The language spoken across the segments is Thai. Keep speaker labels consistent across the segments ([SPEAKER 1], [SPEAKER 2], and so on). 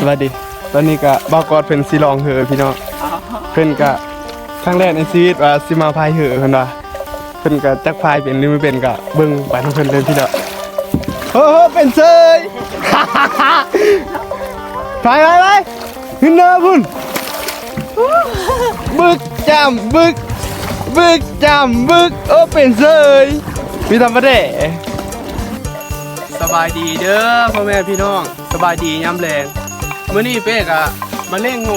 [SPEAKER 1] สวัสดี ตอนนี้ก็บอกอดเป็นซีลองเหอะพี่น้องเพิ่นก็ครั้งแรกในชีวิตว่าสิมาพายเหอะเพิ่นว่าเพิ่นก็จักพายเป็นหรือไม่เป็นก็เบิ่งไปทั้งเพิ่นเลยพี่น้องโอ้โหเป็นเซยไปไปไปขึ้นเนินพุ่นบึกจำบึกบึกจำบึกโอ้เป็นเซยพี่ทำมาได้สบายดีเด้อพ่อแม่พี่น้อง สบายดีย้ำแรง มื้อนี้เป๊กอะมาเล่งโง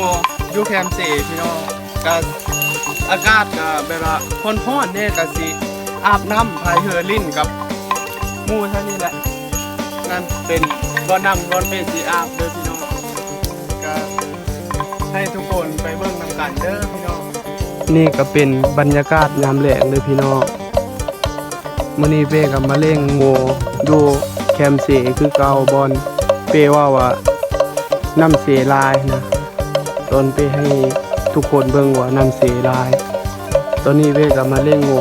[SPEAKER 1] อยู่แคมป์เซพี่น้องก็อากาศก็แบบว่าร้อนๆเนี่ยก็สิอาบน้ำพายเรือลิ้นกับหมู่เท่านี้แหละนั่นเป็นบ่อน้ำบ่อนเมสีอาบเด้อพี่น้องก็ให้ทุกคนไปเบิ่งนำกันเด้อพี่น้องนี่ก็เป็นบรรยากาศยามแลงเลยพี่น้องมื้อนี้เป้ก็มาเล่งโงดูแคมเสคือเก่าบอลเป้ว่าว่า น้ำเสลายนะตอนเป้ให้ทุกคนเบิ่งว่าน้ำเสลาย ตอนนี้เป้ก็มาเล่งโง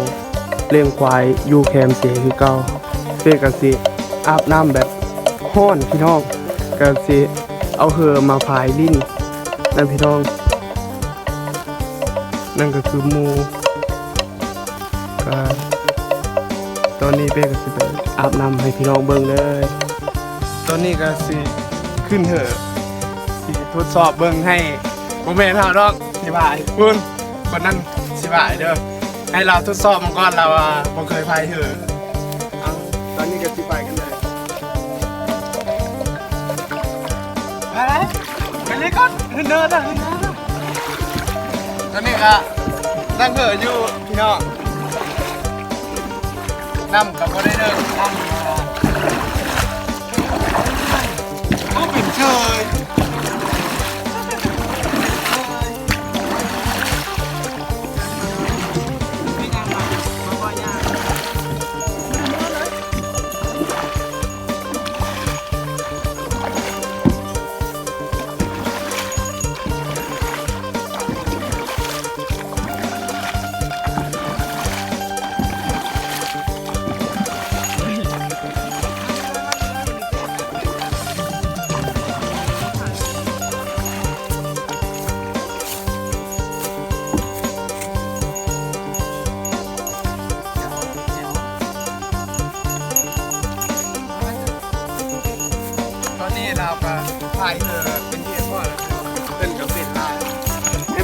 [SPEAKER 1] เล่งควายยูแคมเสคือเก่าเป้ก็สิอาบน้ำแบบห้อนพี่น้องก็สิเอาเหือมาพายลิ้นนั่นพี่น้อง นั่นก็คือมูก็ตอนนี้เป้ก็สิไปอาบน้ำให้พี่น้องเบิ่งเลย ตอนนี้ก็สิขึ้นเหอะ ทดสอบเบิ่งให้โมเมนต์เฮาดอกสิบายคุณคนนั้นสิบายเด้อให้เราทดสอบมันก่อนเราอะบ่เคยพายเหอะเอาตอนนี้ก็สิไปกันเลยไปเลยไปเลยก่อนขึ้นเนินนะขึ้นเนินนะตอนนี้ก็นั่งเหืออยู่พี่น้องนำกับก็ได้เดินนั่งมาก็เป็นเชย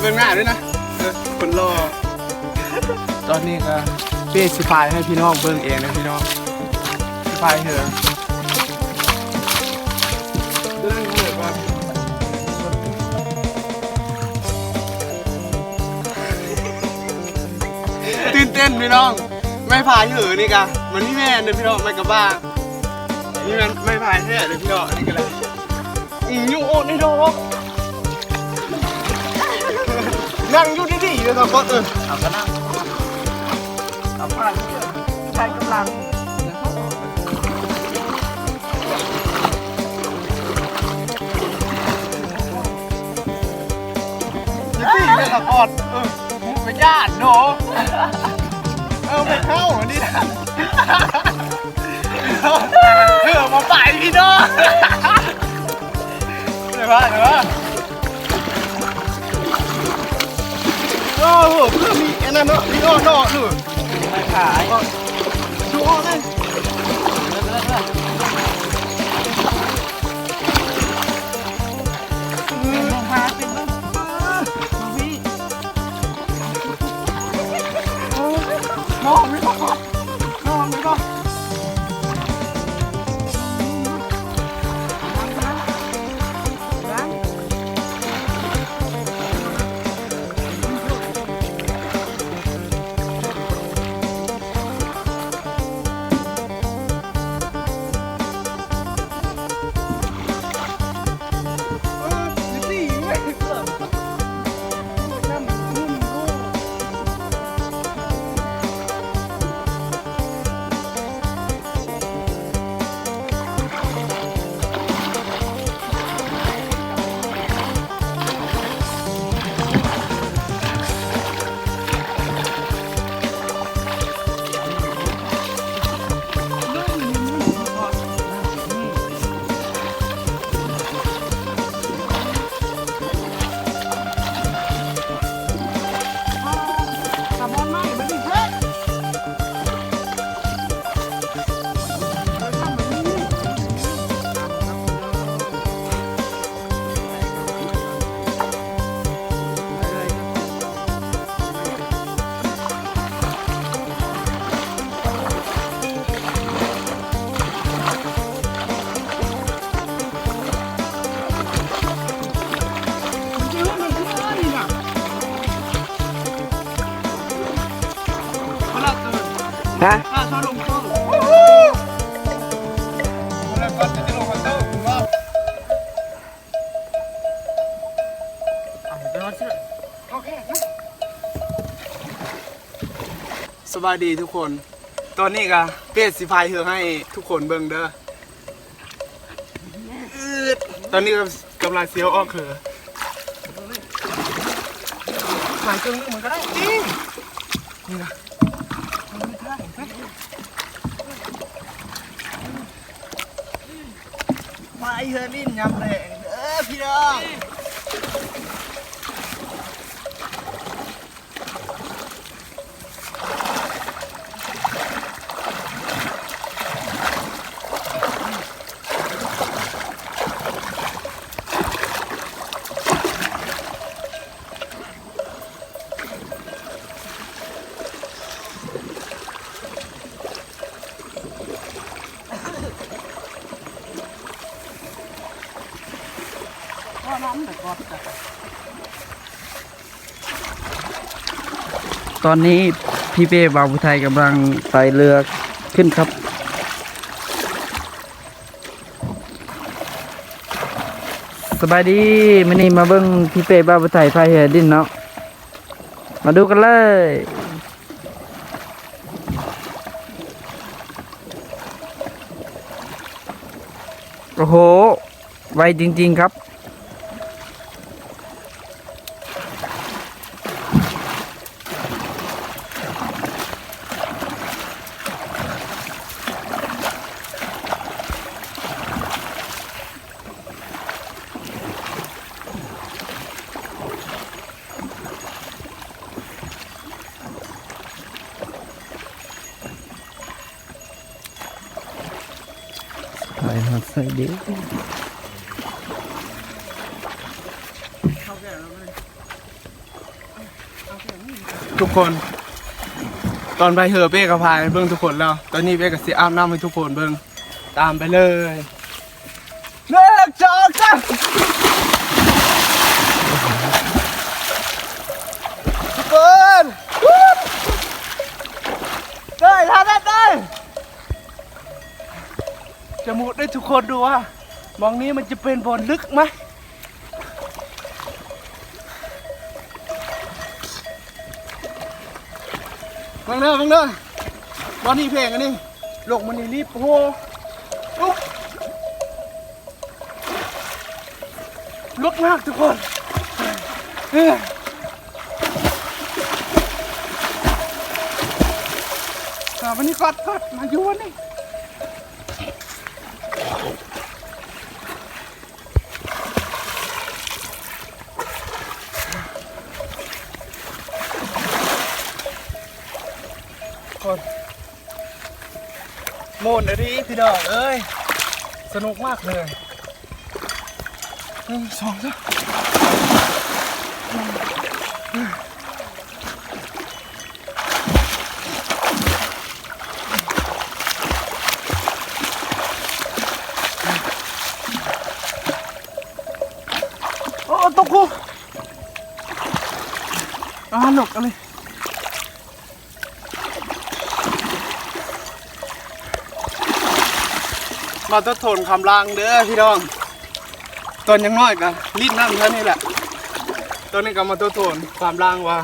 [SPEAKER 1] เบิ่งหน้าด้วยนะเออคนรอตอนนี้ก็เป้สิพายให้พี่น้องเบิ่งเองนะพี่น้องสิพายเถอะเรื่องเหอะก่อนตื่นเต้นพี่น้อง ไม่พายเหอะนี่กะมันนี่แม่นเลยพี่น้องไม่กระบ้านี่มันไม่พายแท้เลยพี่น้องนี่ก็เลยอีอยู่โอดนี่ดอก นั่งอยู่ดีๆเลยตอนก็เออ
[SPEAKER 2] เอาก็นั่งเอาผ้าเชื่อใช้กำลัง
[SPEAKER 1] ดีๆเลยตะกอดเออไปญาติโนเออไปเข้าอันนี้นะเออมาไปพี่น้องเดี๋ยวว่าเดี๋ยวว่า โอ้โหเพื่อมีอันนั้นเนาะมีอ้อเนาะดู
[SPEAKER 2] ไม่ขาย
[SPEAKER 1] ดูอ้อเลย
[SPEAKER 2] เป็น บา
[SPEAKER 1] ยดีทุกคน ตอนนี้ก็เปรตสิพายเฮือให้ทุกคนเบิ่งเด้ออืดตอนนี้ก็กำลังเสียวออกเขือหายเครึ่งนึงมันก็ได้จริงนี่นะมาเฮอลินยำแรงเด้อพี่น้อง น้ำแต่กอดต
[SPEAKER 2] อนนี้พี่เป้บาวผู้ไทยกำลังไต่เรือขึ้นครับ สบายดีมันนี่มาเบิ้งพี่เป้บาวผู้ไทยพายเรือดินเนาะมาดูกันเลยโอ้โห ไวจริง ๆ ครับ ถอยหัดใส่เด็ก
[SPEAKER 1] ทุกคน ตอนไปเฮอเป้กับพายเบิ้งทุกคนแล้ว ตอนนี้เป้กับสีอาบน้ำให้ทุกคนเบิ้งตามไปเลยเลิกจอกันทุกคนได้ทำได้ได้จะมุดได้ทุก คนดูว่ามองนี้มันจะเป็นบอลลึกไหมฟังเด้อฟังเด้อตอนนี้เพลงอันนี้ลกมันนี่รีบโหอุ๊บลุกมากทุกคนเฮ้ยอ่าวันนี้กอดกอดมาอยู่วันนี้ มนอะดิพี่ดอกเอ้ย สนุกมากเลยหนึ่งสองสาม มาทดทนคำรางเด้อพี่น้องตอนยังน้อยกันรีดน้ำเท่านี้แหละตอนนี้ก็มาทดทนความรางว่า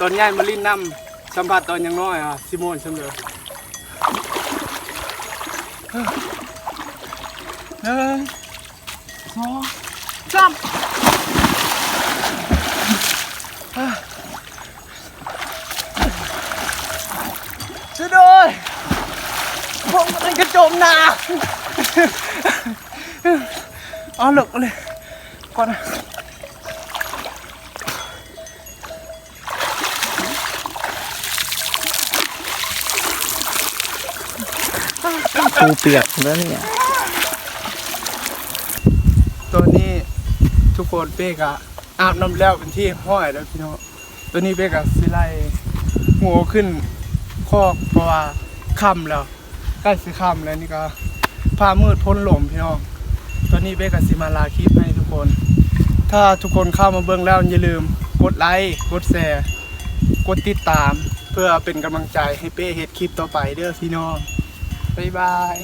[SPEAKER 1] ตอนใหญ่มารีดน้ำสัมผัสตอนยังน้อยอะซิโมนเสมอหนึ่งสองสามช่วยด้วยผมกำลังจะจมน้ำ อ๋อหลกเลยก่อนนะ
[SPEAKER 2] ปูเปียกแล้วเนี่ย
[SPEAKER 1] ตัวนี้ทุกคนเป๊กอะอาบน้ำแล้วเป็นที่ห้อยแล้วพี่น้องตัวนี้เป๊กอะสิไลหัวขึ้นคอกเพราะว่าค่ำแล้วใกล้สิค่ำแล้วนี่ก็ผ้ามืดพ้นหลมพี่น้องตัว นี้เป๊กอะสิมาลาคลิปให้ทุกคน ถ้าทุกคนเข้ามาเบื้องแล้วอย่าลืม กดไลค์กดแชร์กดติดตาม เพื่อเป็นกำลังใจให้เป้เฮ็ดคลิปต่อไปเด้อพี่น้องบ๊ายบาย